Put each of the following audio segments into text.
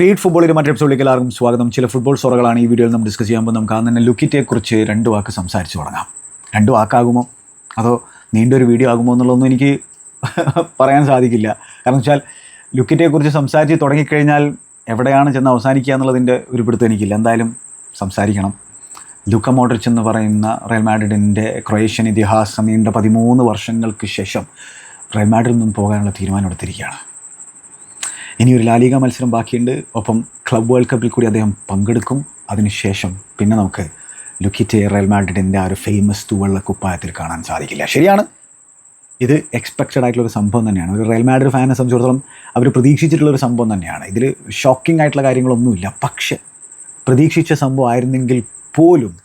Feed ഫുട്ബോളിൽ മറ്റൊരു എപ്പിസോഡിലേക്ക് എല്ലാവർക്കും സ്വാഗതം. ചില ഫുട്ബോൾ സോറകളാണ് ഈ വീഡിയോയിൽ നമ്മൾ ഡിസ്കസ് ചെയ്യുമ്പോൾ നമുക്ക് ആദ്യം തന്നെ ലുക്കിറ്റെക്കുറിച്ച് രണ്ട് വാക്ക് സംസാരിച്ചു തുടങ്ങാം. രണ്ട് വാക്കാകുമോ? അതോ നീണ്ടൊരു വീഡിയോ ആകുമോ എന്നുള്ളതൊന്നും എനിക്ക് പറയാൻ സാധിക്കില്ല. കാരണം വെച്ചാൽ ലുക്കിറ്റെക്കുറിച്ച് സംസാരിച്ച് തുടങ്ങിക്കഴിഞ്ഞാൽ എവിടെയാണ് ചെന്ന് അവസാനിക്കുക എന്നുള്ളതിന്റെ ഒരു പിടുത്തം എനിക്കില്ല. എന്തായാലും സംസാരിക്കണം. ലുക്ക മോഡ്രിച്ച് എന്ന് പറയുന്ന റയൽ മാഡ്രിഡിന്റെ ക്രൊയേഷ്യൻ ഇതിഹാസം നീണ്ട പതിമൂന്ന് വർഷങ്ങൾക്ക് ശേഷം റയൽ മാഡ്രിഡിൽ നിന്നും പോകാനുള്ള തീരുമാനം എടുത്തിരിക്കുകയാണ്. ഇനി ഒരു ലാലിക മത്സരം ബാക്കിയുണ്ട്. ഒപ്പം ക്ലബ് വേൾഡ് കപ്പിൽ കൂടി അദ്ദേഹം പങ്കെടുക്കും. അതിനുശേഷം പിന്നെ നമുക്ക് ലുക്കിറ്റെ റയൽ മാഡ്രിഡിന്റെ ആ ഒരു ഫേമസ് തൂവള്ള കുപ്പായത്തിൽ കാണാൻ സാധിക്കില്ല. ശരിയാണ്. ഇത് എക്സ്പെക്റ്റഡ് ആയിട്ടുള്ള ഒരു സംഭവം തന്നെയാണ്. ഒരു റയൽ മാഡ്രിഡ് ഫാനെ സംബന്ധിച്ചിടത്തോളം അവർ പ്രതീക്ഷിച്ചിട്ടുള്ള ഒരു സംഭവം തന്നെയാണ്. ഇതിൽ ഷോക്കിംഗ് ആയിട്ടുള്ള കാര്യങ്ങളൊന്നുമില്ല. പക്ഷേ പ്രതീക്ഷിച്ച സംഭവം ആയിരുന്നെങ്കിൽ പോലും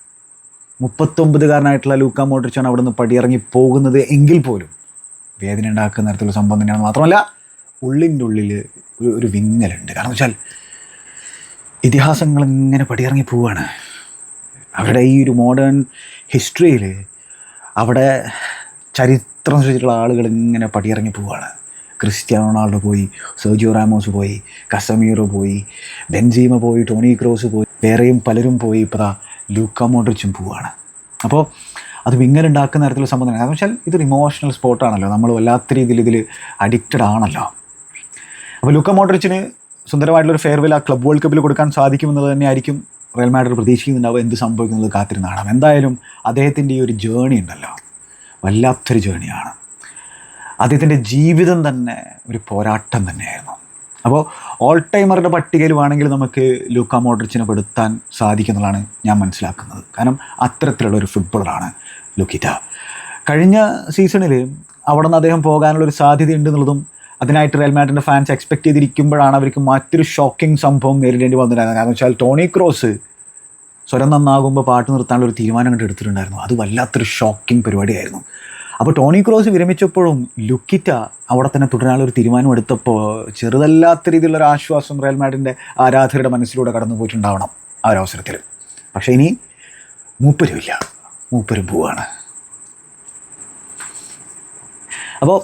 മുപ്പത്തൊമ്പതുകാരനായിട്ടുള്ള ലൂക്ക മോഡ്രിച്ചാണ് അവിടെ നിന്ന് പടിയിറങ്ങി പോകുന്നത് എങ്കിൽ പോലും വേദന ഉണ്ടാക്കുന്ന തരത്തിലുള്ള സംഭവം തന്നെയാണ്. മാത്രമല്ല ഉള്ളിന്റെ ഉള്ളിൽ ഒരു വിങ്ങലുണ്ട്. കാരണം വെച്ചാൽ ഇതിഹാസങ്ങൾ ഇങ്ങനെ പടിയിറങ്ങി പോവുകയാണ് അവരുടെ ഈ ഒരു മോഡേൺ ഹിസ്റ്ററിയിൽ അവിടെ ചരിത്രം സൃഷ്ടിച്ചിട്ടുള്ള ആളുകൾ ഇങ്ങനെ പടിയിറങ്ങി പോവുകയാണ് ക്രിസ്ത്യാനോ റൊണാൾഡോ പോയി സെർജിയോ റാമോസ് പോയി കസമീറോ പോയി ബെൻസീമ പോയി ടോണി ക്രോസ് പോയി വേറെയും പലരും പോയി. ഇപ്പോൾ ദാ ലൂക്ക മോഡ്രിച്ചും പോവാണ്. അപ്പോൾ അത് വിങ്ങലുണ്ടാക്കുന്ന തരത്തിലുള്ള സംബന്ധമാണ് കാരണം വെച്ചാൽ ഇതൊരു ഇമോഷണൽ സ്പോട്ടാണല്ലോ നമ്മൾ വല്ലാത്ത രീതിയിൽ ഇതിൽ അഡിക്റ്റഡ് ആണല്ലോ. അപ്പോൾ ലൂക്ക മോഡ്രിച്ചിന് സുന്ദരമായിട്ടുള്ളൊരു ഫെയർവെൽ ആ ക്ലബ് വേൾഡ് കപ്പിൽ കൊടുക്കാൻ സാധിക്കുമെന്നത് തന്നെയായിരിക്കും റയൽ മാഡ്രിഡ് പ്രതീക്ഷിക്കുന്നുണ്ടാവുക എന്ത് സംഭവിക്കുന്നത് കാത്തിരുന്ന് കാണാം എന്തായാലും അദ്ദേഹത്തിന്റെ ഈ ഒരു ജേണി ഉണ്ടല്ലോ. വല്ലാത്തൊരു ജേണിയാണ് അദ്ദേഹത്തിന്റെ ജീവിതം തന്നെ ഒരു പോരാട്ടം തന്നെയായിരുന്നു. അപ്പോൾ ഓൾ ടൈമറുടെ പട്ടികയിൽ വേണമെങ്കിൽ നമുക്ക് ലൂക്ക മോഡ്രിച്ചിനെ പെടുത്താൻ സാധിക്കുന്നതാണ് ഞാൻ മനസ്സിലാക്കുന്നത്. കാരണം അത്തരത്തിലുള്ള ഒരു ഫുട്ബോളറാണ് ലുക്കിറ്റ. കഴിഞ്ഞ സീസണിൽ അവിടെ നിന്ന് അദ്ദേഹം പോകാനുള്ള ഒരു സാധ്യത ഉണ്ടെന്നുള്ളതും അതിനായിട്ട് റയൽ മാഡ്രിന്റെ ഫാൻസ് എക്സ്പെക്ട് ചെയ്തിരിക്കുമ്പോഴാണ് അവർക്ക് മറ്റൊരു ഷോക്കിംഗ് സംഭവം നേരിടേണ്ടി വന്നിട്ടുണ്ടായിരുന്നത്. കാരണം വെച്ചാൽ ടോണി ക്രോസ് സ്വരം നന്നാകുമ്പോൾ പാട്ട് നിർത്താനുള്ള ഒരു തീരുമാനം കണ്ട് എടുത്തിട്ടുണ്ടായിരുന്നു. അത് വല്ലാത്തൊരു ഷോക്കിംഗ് പരിപാടിയായിരുന്നു. അപ്പോൾ ടോണി ക്രോസ് വിരമിച്ചപ്പോഴും ലുക്കിറ്റ അവിടെ തന്നെ തുടരാനുള്ള ഒരു തീരുമാനം എടുത്തപ്പോൾ ചെറുതല്ലാത്ത രീതിയിലുള്ള ഒരു ആശ്വാസം റയൽ മാഡിന്റെ ആരാധകരുടെ മനസ്സിലൂടെ കടന്നു പോയിട്ടുണ്ടാവണം ആ അവസരത്തിൽ. പക്ഷേ ഇനി മൂപ്പരുമില്ല. മൂപ്പരും പോവാണ്. അപ്പോൾ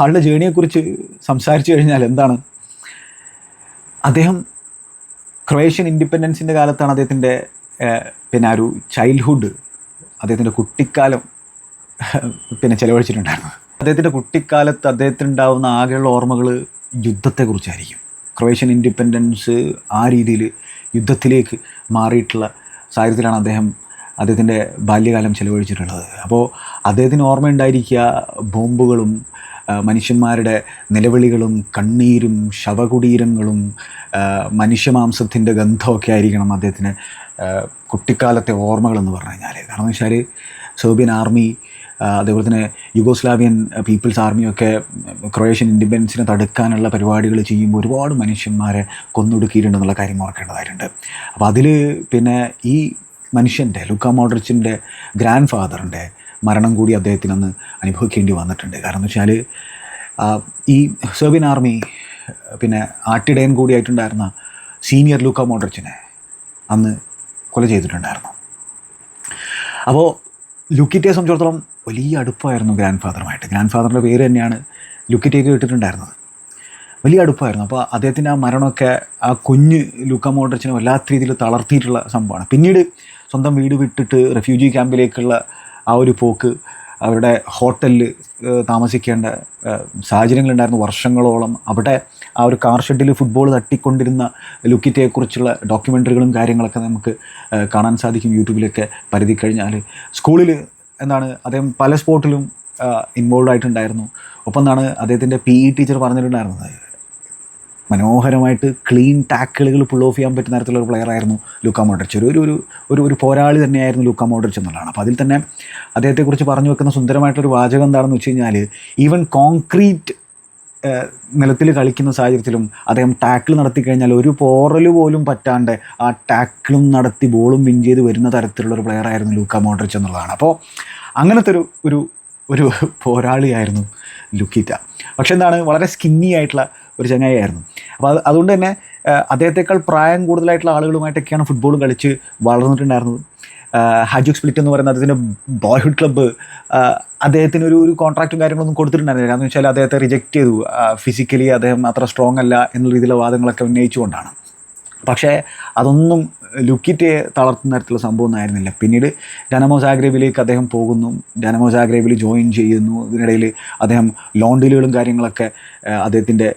ആളുടെ ജേണിയെക്കുറിച്ച് സംസാരിച്ചു കഴിഞ്ഞാൽ എന്താണ്? അദ്ദേഹം ക്രൊയേഷ്യൻ ഇൻഡിപെൻഡൻസിന്റെ കാലത്താണ് അദ്ദേഹത്തിന്റെ പിന്നെ ഒരു ചൈൽഡ്ഹുഡ് അദ്ദേഹത്തിന്റെ കുട്ടിക്കാലം പിന്നെ ചിലവഴിച്ചിട്ടുണ്ടായിരുന്നു അദ്ദേഹത്തിന്റെ കുട്ടിക്കാലത്ത് അദ്ദേഹത്തിനുണ്ടാവുന്ന ആകെയുള്ള ഓർമ്മകൾ യുദ്ധത്തെക്കുറിച്ചായിരിക്കും. ക്രൊയേഷ്യൻ ഇൻഡിപെൻഡൻസ് ആ രീതിയിൽ യുദ്ധത്തിലേക്ക് മാറിയിട്ടുള്ള സാഹചര്യത്തിലാണ് അദ്ദേഹം അദ്ദേഹത്തിന്റെ ബാല്യകാലം ചിലവഴിച്ചിട്ടുള്ളത്. അപ്പോൾ അദ്ദേഹത്തിന് ഓർമ്മയുണ്ടായിരിക്കുക ബോംബുകളും മനുഷ്യന്മാരുടെ നിലവിളികളും കണ്ണീരും ശവകുടീരങ്ങളും മനുഷ്യമാംസത്തിന്റെ ഗന്ധമൊക്കെ ആയിരിക്കണം അദ്ദേഹത്തിന് കുട്ടിക്കാലത്തെ ഓർമ്മകളെന്ന് പറഞ്ഞു കഴിഞ്ഞാൽ കാരണം വെച്ചാൽ സെർബിയൻ ആർമി അതേപോലെ തന്നെ യുഗോസ്ലാവിയൻ പീപ്പിൾസ് ആർമിയൊക്കെ ക്രൊയേഷ്യൻ ഇൻഡിപെൻഡൻസിനെ തടുക്കാനുള്ള പരിപാടികൾ ചെയ്യുമ്പോൾ ഒരുപാട് മനുഷ്യന്മാരെ കൊന്നൊടുക്കിയിട്ടുണ്ടെന്നുള്ള കാര്യം ഓർക്കേണ്ടതായിട്ടുണ്ട്. അപ്പോൾ അതിൽ പിന്നെ ഈ മനുഷ്യന്റെ ലുക്ക മോഡ്രിച്ചിന്റെ ഗ്രാൻഡ് ഫാദറിന്റെ മരണം കൂടി അദ്ദേഹത്തിന് അന്ന് അനുഭവിക്കേണ്ടി വന്നിട്ടുണ്ട്. കാരണം എന്ന് വെച്ചാൽ ഈ സെർബിയൻ ആർമി പിന്നെ ആട്ടിടയൻ കൂടിയായിട്ടുണ്ടായിരുന്ന സീനിയർ ലുക്ക മോഡ്രിച്ചിനെ അന്ന് കൊല ചെയ്തിട്ടുണ്ടായിരുന്നു. അപ്പോൾ ലുക്കിറ്റയെ സംബന്ധിച്ചിടത്തോളം വലിയ അടുപ്പമായിരുന്നു ഗ്രാൻഡ് ഫാദറുമായിട്ട് ഗ്രാൻഡ് ഫാദറിന്റെ പേര് തന്നെയാണ് ലുക്കിറ്റേക്ക് കിട്ടിയിട്ടുണ്ടായിരുന്നത് വലിയ അടുപ്പമായിരുന്നു അപ്പോൾ അദ്ദേഹത്തിന്റെ ആ മരണമൊക്കെ ആ കുഞ്ഞ് ലുക്ക മോഡ്രിച്ചിനെ വല്ലാത്ത രീതിയിൽ തളർത്തിയിട്ടുള്ള സംഭവമാണ്. പിന്നീട് സ്വന്തം വീട് വിട്ടിട്ട് റെഫ്യൂജി ക്യാമ്പിലേക്കുള്ള ആ ഒരു പോക്ക് അവരുടെ ഹോട്ടലിൽ താമസിക്കേണ്ട സാഹചര്യങ്ങളുണ്ടായിരുന്നു വർഷങ്ങളോളം. അവിടെ ആ ഒരു കാർ ഷെഡിൽ ഫുട്ബോൾ തട്ടിക്കൊണ്ടിരുന്ന ലുക്കിറ്റയെക്കുറിച്ചുള്ള ഡോക്യുമെന്ററികളും കാര്യങ്ങളൊക്കെ നമുക്ക് കാണാൻ സാധിക്കും യൂട്യൂബിലൊക്കെ പരിധി കഴിഞ്ഞാൽ സ്കൂളിൽ എന്താണ് അദ്ദേഹം പല സ്പോർട്ടിലും ഇൻവോൾവ് ആയിട്ടുണ്ടായിരുന്നു. ഒപ്പം എന്താണ് അദ്ദേഹത്തിന്റെ പി ഇ ടീച്ചർ പറഞ്ഞിട്ടുണ്ടായിരുന്നത് മനോഹരമായിട്ട് ക്ലീൻ ടാക്കിളുകൾ പുൾ ഓഫ് ചെയ്യാൻ പറ്റുന്ന തരത്തിലുള്ള ഒരു പ്ലെയർ ആയിരുന്നു ലൂക്ക മോഡ്രിച്ച്. ഒരു ഒരു ഒരു ഒരു പോരാളി തന്നെയായിരുന്നു ലൂക്ക മോഡ്രിച്ച് എന്നുള്ളതാണ്. അപ്പോൾ അതിൽ തന്നെ അദ്ദേഹത്തെക്കുറിച്ച് പറഞ്ഞു വെക്കുന്ന സുന്ദരമായിട്ടൊരു വാചകം എന്താണെന്ന് വെച്ച് കഴിഞ്ഞാൽ ഈവൻ കോൺക്രീറ്റ് നിലത്തിൽ കളിക്കുന്ന സാഹചര്യത്തിലും അദ്ദേഹം ടാക്കിൾ നടത്തി കഴിഞ്ഞാൽ ഒരു പോറൽ പോലും പറ്റാണ്ട് ആ ടാക്കിളും നടത്തി ബോളും വിൻ ചെയ്ത് വരുന്ന തരത്തിലുള്ള ഒരു പ്ലെയർ ആയിരുന്നു ലൂക്ക മോഡ്രിച്ച് എന്നുള്ളതാണ്. അപ്പോൾ അങ്ങനത്തെ ഒരു ഒരു ഒരു പോരാളിയായിരുന്നു ലുക്കിറ്റ. പക്ഷെ എന്താണ് വളരെ സ്കിന്നി ആയിട്ടുള്ള ഒരു ചങ്ങായിയായിരുന്നു. അപ്പോൾ അത് അതുകൊണ്ട് തന്നെ അദ്ദേഹത്തെക്കാൾ പ്രായം കൂടുതലായിട്ടുള്ള ആളുകളുമായിട്ടൊക്കെയാണ് ഫുട്ബോൾ കളിച്ച് വളർന്നിട്ടുണ്ടായിരുന്നത്. ഹജുക് സ്പ്ലിറ്റ് എന്ന് പറയുന്ന അദ്ദേഹത്തിന്റെ ബോയ്ഹുഡ് ക്ലബ്ബ് അദ്ദേഹത്തിന് ഒരു ഒരു കോൺട്രാക്റ്റും കാര്യങ്ങളൊന്നും കൊടുത്തിട്ടുണ്ടായിരുന്നില്ല. കാരണം വെച്ചാൽ അദ്ദേഹത്തെ റിജക്റ്റ് ചെയ്തു. ഫിസിക്കലി അദ്ദേഹം അത്ര സ്ട്രോങ് അല്ല എന്നുള്ള രീതിയിലുള്ള വാദങ്ങളൊക്കെ ഉന്നയിച്ചുകൊണ്ടാണ്. പക്ഷേ അതൊന്നും ലുക്കിറ്റ് തളർത്തുന്ന തരത്തിലുള്ള സംഭവം ഒന്നും ആയിരുന്നില്ല. പിന്നീട് ഡനമോ സാഗ്രേവിലേക്ക് അദ്ദേഹം പോകുന്നു. ഡനമോ സാഗ്രേവിൽ ജോയിൻ ചെയ്യുന്നു. ഇതിനിടയിൽ അദ്ദേഹം ലോൺ ഡീലുകളും കാര്യങ്ങളൊക്കെ അദ്ദേഹത്തിന്റെ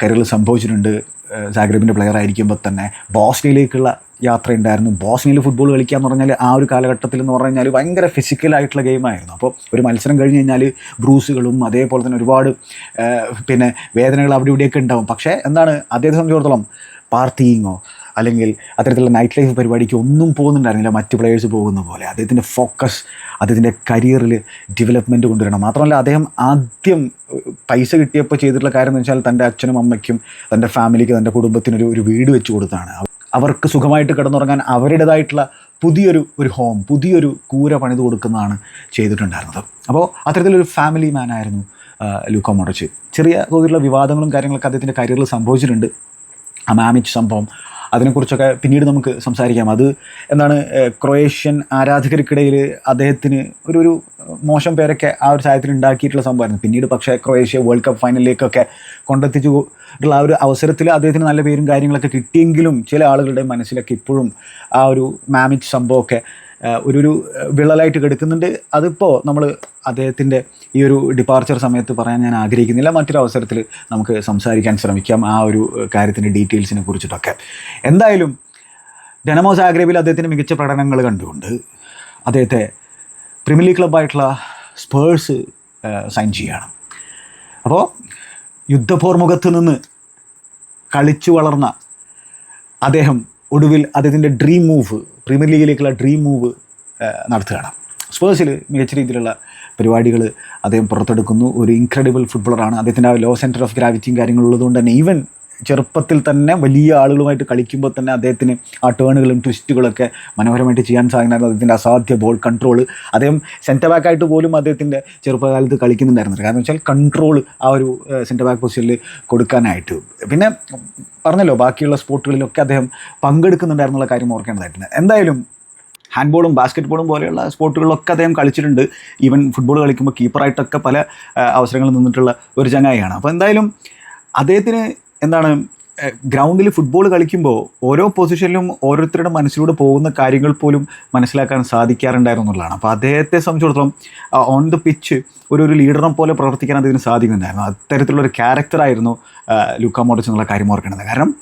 കരിയറിൽ സംഭവിച്ചിട്ടുണ്ട്. സാഗ്രബിന്റെ പ്ലെയർ ആയിരിക്കുമ്പോൾ തന്നെ. ബോസ്നിയയിലേക്കുള്ള യാത്ര ഉണ്ടായിരുന്നു. ബോസ്നിയയിൽ ഫുട്ബോൾ കളിക്കുക എന്ന് പറഞ്ഞാൽ ആ ഒരു കാലഘട്ടത്തിൽ എന്ന് പറഞ്ഞു കഴിഞ്ഞാൽ ഭയങ്കര ഫിസിക്കലായിട്ടുള്ള ഗെയിമായിരുന്നു അപ്പോൾ ഒരു മത്സരം കഴിഞ്ഞ് കഴിഞ്ഞാൽ ബ്രൂസുകളും അതേപോലെ തന്നെ ഒരുപാട് പിന്നെ വേദനകൾ അവിടെ ഇവിടെയൊക്കെ ഉണ്ടാവും. പക്ഷേ എന്താണ് അദ്ദേഹത്തെ സംബന്ധിച്ചിടത്തോളം പാർട്ടിയിങ്ങോ അല്ലെങ്കിൽ അത്തരത്തിലുള്ള നൈറ്റ് ലൈഫ് പരിപാടിക്ക് ഒന്നും പോകുന്നുണ്ടായിരുന്നില്ല. മറ്റ് പ്ലെയേഴ്സ് പോകുന്ന പോലെ. അദ്ദേഹത്തിന്റെ ഫോക്കസ് അദ്ദേഹത്തിന്റെ കരിയറിൽ ഡെവലപ്മെന്റ് കൊണ്ടുവരണം. മാത്രമല്ല അദ്ദേഹം ആദ്യം പൈസ കിട്ടിയപ്പോൾ ചെയ്തിട്ടുള്ള കാര്യം എന്ന് വെച്ചാൽ തന്റെ അച്ഛനും അമ്മയ്ക്കും തന്റെ ഫാമിലിക്ക് തന്റെ കുടുംബത്തിനൊരു ഒരു വീട് വെച്ച് കൊടുത്താണ് അവർക്ക് സുഖമായിട്ട് കിടന്നുറങ്ങാൻ അവരുടേതായിട്ടുള്ള പുതിയൊരു ഒരു ഹോം പുതിയൊരു കൂര പണിത് കൊടുക്കുന്നതാണ് ചെയ്തിട്ടുണ്ടായിരുന്നത്. അപ്പോൾ അത്തരത്തിലൊരു ഫാമിലി മാൻ ആയിരുന്നു ലൂക്കോ ലൂക്ക മോഡച്ച് ചെറിയ തോതിലുള്ള വിവാദങ്ങളും കാര്യങ്ങളൊക്കെ അദ്ദേഹത്തിന്റെ കരിയറിൽ സംഭവിച്ചിട്ടുണ്ട്. ആ മാമിച്ച് സംഭവം അതിനെക്കുറിച്ചൊക്കെ പിന്നീട് നമുക്ക് സംസാരിക്കാം. അത് എന്താണ് ക്രൊയേഷ്യൻ ആരാധകർക്കിടയിൽ അദ്ദേഹത്തിന് ഒരു ഒരു മോശം പേരൊക്കെ ആ ഒരു സാഹചര്യത്തിൽ ഉണ്ടാക്കിയിട്ടുള്ള സംഭവമായിരുന്നു. പിന്നീട് പക്ഷേ ക്രൊയേഷ്യ വേൾഡ് കപ്പ് ഫൈനലിലേക്കൊക്കെ കൊണ്ടെത്തിച്ചു ഉള്ള ആ ഒരു അവസരത്തിൽ അദ്ദേഹത്തിന് നല്ല പേരും കാര്യങ്ങളൊക്കെ കിട്ടിയെങ്കിലും ചില ആളുകളുടെ മനസ്സിലൊക്കെ ഇപ്പോഴും ആ ഒരു മാമിച്ച് സംഭവമൊക്കെ ഒരു ഒരു വിള്ളലായിട്ട് കിടക്കുന്നുണ്ട്. അതിപ്പോൾ നമ്മൾ അദ്ദേഹത്തിന്റെ ഈ ഒരു ഡിപ്പാർച്ചർ സമയത്ത് പറയാൻ ഞാൻ ആഗ്രഹിക്കുന്നില്ല. മറ്റൊരു അവസരത്തിൽ നമുക്ക് സംസാരിക്കാൻ ശ്രമിക്കാം ആ ഒരു കാര്യത്തിന്റെ ഡീറ്റെയിൽസിനെ കുറിച്ചിട്ടൊക്കെ. എന്തായാലും ഡെനമോ സാഗ്രേബിൽ അദ്ദേഹത്തിന് മികച്ച പ്രകടനങ്ങൾ കണ്ടുകൊണ്ട് അദ്ദേഹത്തെ പ്രീമിയർ ലീഗ് ക്ലബ്ബായിട്ടുള്ള സ്പേഴ്സ് സൈൻ ചെയ്യുകയാണ് അപ്പോൾ യുദ്ധപോർമുഖത്ത് നിന്ന് കളിച്ചു വളർന്ന അദ്ദേഹം ഒടുവിൽ അദ്ദേഹത്തിന്റെ ഡ്രീം മൂവ് പ്രീമിയർ ലീഗിലേക്കുള്ള ഡ്രീം മൂവ് നടത്തുകയാണ്. സ്പേഴ്സിൽ മികച്ച രീതിയിലുള്ള പരിപാടികൾ അദ്ദേഹം പുറത്തെടുക്കുന്നു. ഒരു ഇൻക്രെഡിബിൾ ഫുട്ബോളറാണ് അദ്ദേഹത്തിന്റെ ആ ലോ സെന്റർ ഓഫ് ഗ്രാവിറ്റിയും കാര്യങ്ങളുള്ളതുകൊണ്ട് തന്നെ ഈവൻ ചെറുപ്പത്തിൽ തന്നെ വലിയ ആളുകളുമായിട്ട് കളിക്കുമ്പോൾ തന്നെ അദ്ദേഹത്തിന് ആ ടേണുകളും ട്വിസ്റ്റുകളൊക്കെ മനോഹരമായിട്ട് ചെയ്യാൻ സാധിക്കുന്നുണ്ടായിരുന്നു. അദ്ദേഹത്തിന്റെ അസാധ്യ ബോൾ കൺട്രോൾ അദ്ദേഹം സെന്റർ ബാക്കായിട്ട് പോലും അദ്ദേഹത്തിന്റെ ചെറുപ്പകാലത്ത് കളിക്കുന്നുണ്ടായിരുന്നില്ല. കാരണം വെച്ചാൽ കൺട്രോൾ ആ ഒരു സെന്റർ ബാക്ക് പൊസിഷനിൽ കൊടുക്കാനായിട്ട്. പിന്നെ പറഞ്ഞല്ലോ ബാക്കിയുള്ള സ്പോർട്ടുകളിലൊക്കെ അദ്ദേഹം പങ്കെടുക്കുന്നുണ്ടായിരുന്നുള്ള കാര്യം ഓർക്കേണ്ടതായിട്ടുണ്ട്. എന്തായാലും ഹാൻഡ്ബോളും ബാസ്ക്കറ്റ് ബോളും പോലെയുള്ള സ്പോർട്ടുകളിലൊക്കെ അദ്ദേഹം കളിച്ചിട്ടുണ്ട്. ഈവൻ ഫുട്ബോൾ കളിക്കുമ്പോൾ കീപ്പറായിട്ടൊക്കെ പല അവസരങ്ങളിൽ നിന്നിട്ടുള്ള ഒരു ചങ്ങായിയാണ്. അപ്പോൾ എന്തായാലും അദ്ദേഹത്തിന് എന്താണ് ഗ്രൗണ്ടിൽ ഫുട്ബോൾ കളിക്കുമ്പോൾ ഓരോ പൊസിഷനിലും ഓരോരുത്തരുടെ മനസ്സിലൂടെ പോകുന്ന കാര്യങ്ങൾ പോലും മനസ്സിലാക്കാൻ സാധിക്കാറുണ്ടായിരുന്നു എന്നുള്ളതാണ്. അപ്പോൾ അദ്ദേഹത്തെ സംബന്ധിച്ചിടത്തോളം ഓൺ ദ പിച്ച് ഒരു ഒരു ലീഡറിനെ പോലെ പ്രവർത്തിക്കാൻ അദ്ദേഹത്തിന് സാധിക്കുന്നുണ്ടായിരുന്നു. അത്തരത്തിലുള്ള ഒരു ക്യാരക്ടറായിരുന്നു ലൂക്ക മോഡസ് എന്നുള്ള കാര്യം ഓർക്കേണ്ടത്. കാരണം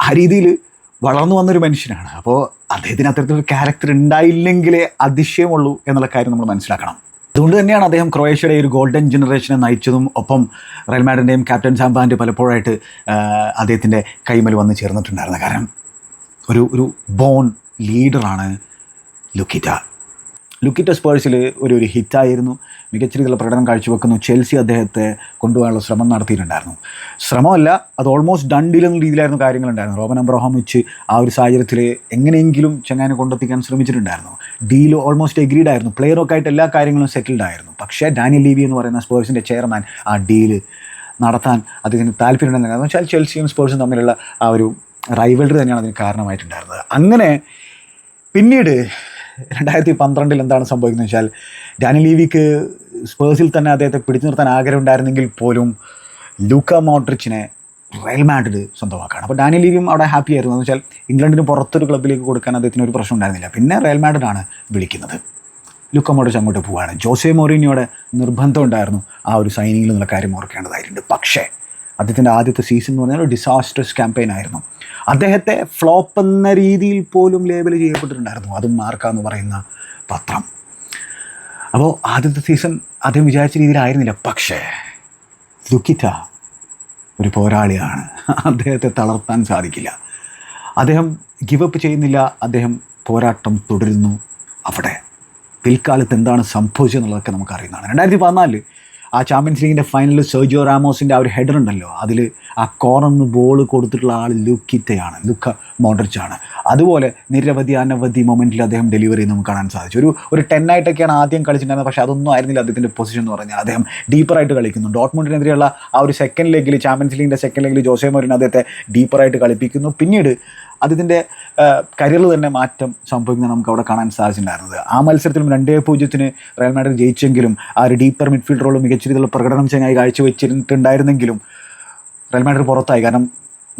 ആ രീതിയിൽ വളർന്നു വന്നൊരു മനുഷ്യനാണ്. അപ്പോൾ അദ്ദേഹത്തിന് അത്തരത്തിലൊരു ക്യാരക്ടർ ഉണ്ടായില്ലെങ്കിലേ അതിശയമുള്ളൂ എന്നുള്ള കാര്യം നമ്മൾ മനസ്സിലാക്കണം. അതുകൊണ്ട് തന്നെയാണ് അദ്ദേഹം ക്രൊയേഷ്യയുടെ ഒരു ഗോൾഡൻ ജനറേഷനെ നയിച്ചതും ഒപ്പം റയൽ മാഡിന്റെയും ക്യാപ്റ്റൻ സാമ്പാന്റെ പലപ്പോഴായിട്ട് അദ്ദേഹത്തിന്റെ കൈമൽ വന്ന് ചേർന്നിട്ടുണ്ടായിരുന്ന കാരണം ഒരു ഒരു ബോൺ ലീഡറാണ് ലുക്കിറ്റ. ലുക്കിറ്റ സ്പേഴ്സിൽ ഒരു ഒരു ഹിറ്റായിരുന്നു മികച്ച രീതിയിലുള്ള പ്രകടനം കാഴ്ചവെക്കുന്നു. ചെൽസി അദ്ദേഹത്തെ കൊണ്ടുപോകാനുള്ള ശ്രമം നടത്തിയിട്ടുണ്ടായിരുന്നു. ശ്രമമല്ല അത് ഓൾമോസ്റ്റ് ഡൺ എന്ന രീതിയിലായിരുന്നു കാര്യങ്ങളുണ്ടായിരുന്നു റോബൻ അബ്രഹാമിച്ച് ആ ഒരു സാഹചര്യത്തിൽ എങ്ങനെയെങ്കിലും ചങ്ങാനെ കൊണ്ടെത്തിക്കാൻ ശ്രമിച്ചിട്ടുണ്ടായിരുന്നു. ഡീൽ ഓൾമോസ്റ്റ് എഗ്രീഡ് ആയിരുന്നു. പ്ലെയറൊക്കെ ആയിട്ട് എല്ലാ കാര്യങ്ങളും സെറ്റിൽഡ് ആയിരുന്നു. പക്ഷേ ഡാനിയൽ ലീവി എന്ന് പറയുന്ന സ്പോർട്സിന്റെ ചെയർമാൻ ആ ഡീൽ നടത്താൻ അദ്ദേഹത്തിന് താല്പര്യമുണ്ടെന്ന് കാരണം വെച്ചാൽ ചെൽസിയും സ്പോർട്സും തമ്മിലുള്ള ആ ഒരു റൈവൽറി തന്നെയാണ് അതിന് കാരണമായിട്ടുണ്ടായിരുന്നത്. അങ്ങനെ പിന്നീട് രണ്ടായിരത്തി പന്ത്രണ്ടിൽ എന്താണ് സംഭവിക്കുന്നത് വെച്ചാൽ ഡാനി ലീവിക്ക് സ്പേഴ്സിൽ തന്നെ അദ്ദേഹത്തെ പിടിച്ചു നിർത്താൻ ആഗ്രഹം ഉണ്ടായിരുന്നെങ്കിൽ പോലും ലൂക്ക മോട്രിച്ചിനെ റയൽ മാഡ്രിഡ് സ്വന്തമാക്കുകയാണ് അപ്പോൾ ഡാനി ലീവിയും അവിടെ ഹാപ്പി ആയിരുന്നു. എന്ന് വെച്ചാൽ ഇംഗ്ലണ്ടിന് പുറത്തൊരു ക്ലബിലേക്ക് കൊടുക്കാൻ അദ്ദേഹത്തിന് ഒരു പ്രശ്നം ഉണ്ടായിരുന്നില്ല. പിന്നെ റയൽ മാഡ്രിഡാണ് വിളിക്കുന്നത്. ലുക്ക മോട്രിച്ച് അങ്ങോട്ട് പോവുകയാണ്. ജോസെ മോറിനിയോടെ നിർബന്ധം ഉണ്ടായിരുന്നു ആ ഒരു സൈനിങ്ങിൽ എന്നുള്ള കാര്യം ഓർക്കേണ്ടതായിട്ടുണ്ട്. പക്ഷേ അദ്ദേഹത്തിന്റെ ആദ്യത്തെ സീസൺ എന്ന് പറഞ്ഞാൽ ഒരു ഡിസാസ്റ്റേഴ്സ് ക്യാമ്പയിൻ ആയിരുന്നു. അദ്ദേഹത്തെ ഫ്ലോപ്പ് എന്ന രീതിയിൽ പോലും ലേബൽ ചെയ്യപ്പെട്ടിട്ടുണ്ടായിരുന്നു. അതും മാർക്കാന്ന് പറയുന്ന പത്രം. അപ്പോൾ ആദ്യത്തെ സീസൺ അദ്ദേഹം വിചാരിച്ച രീതിയിലായിരുന്നില്ല. പക്ഷേ ലുക്കിറ്റ ഒരു പോരാളിയാണ്. അദ്ദേഹത്തെ തളർത്താൻ സാധിക്കില്ല. അദ്ദേഹം ഗിവ് അപ്പ് ചെയ്യുന്നില്ല. അദ്ദേഹം പോരാട്ടം തുടരുന്നു അവിടെ. പിൽക്കാലത്ത് എന്താണ് സംഭവിച്ചതെന്നുള്ളതൊക്കെ നമുക്ക് അറിയുന്നതാണ് രണ്ടായിരത്തി പതിനാലിൽ ആ ചാമ്പ്യൻസ് ലീഗിന്റെ ഫൈനലിൽ സെർജിയോ റാമോസിന്റെ ആ ഒരു ഹെഡർ ഉണ്ടല്ലോ. അതിൽ ആ കോർണറിന് ബോൾ കൊടുത്തിട്ടുള്ള ആൾ ലുക്കിത്തയാണ് ലുക്ക മോഡ്രിച്ചാണ് അതുപോലെ നിരവധി അനവധി മൊമെന്റിൽ അദ്ദേഹം ഡെലിവറി നമുക്ക് കാണാൻ സാധിച്ചു. ഒരു ഒരു ടെൻ ആയിട്ടൊക്കെയാണ് ആദ്യം കളിച്ചിട്ടുണ്ടായിരുന്നത് പക്ഷേ അതൊന്നും ആയിരുന്നില്ല അദ്ദേഹത്തിന്റെ പൊസിഷൻ എന്ന് പറഞ്ഞാൽ. അദ്ദേഹം ഡീപ്പറായിട്ട് കളിക്കുന്നു. ഡോട്ട്മുണ്ടിനെതിരെയുള്ള ആ ഒരു സെക്കൻഡ് ലെഗിൽ ചാമ്പ്യൻസ് ലീഗിന്റെ സെക്കൻഡ് ലെഗിൽ ജോസെ മോറിന് അദ്ദേഹത്തെ ഡീപ്പറായിട്ട് കളിപ്പിക്കുന്നു. പിന്നീട് അദ്ദേഹത്തിന്റെ കരിയറിൽ തന്നെ മാറ്റം സംഭവിക്കുന്നത് നമുക്ക് അവിടെ കാണാൻ സാധിച്ചിട്ടുണ്ടായിരുന്നത്. ആ മത്സരത്തിലും രണ്ടേ പൂജ്യത്തിന് റയൽ മാഡ്രിഡ് ജയിച്ചെങ്കിലും ആ ഒരു ഡീപ്പർ മിഡ്ഫീൽഡ് റോൾ മികച്ച രീതിയിലുള്ള പ്രകടനം ചങ്ങായി കാഴ്ചവെച്ചിട്ടുണ്ടായിരുന്നെങ്കിലും റയൽ മാഡ്രിഡ് പുറത്തായി. കാരണം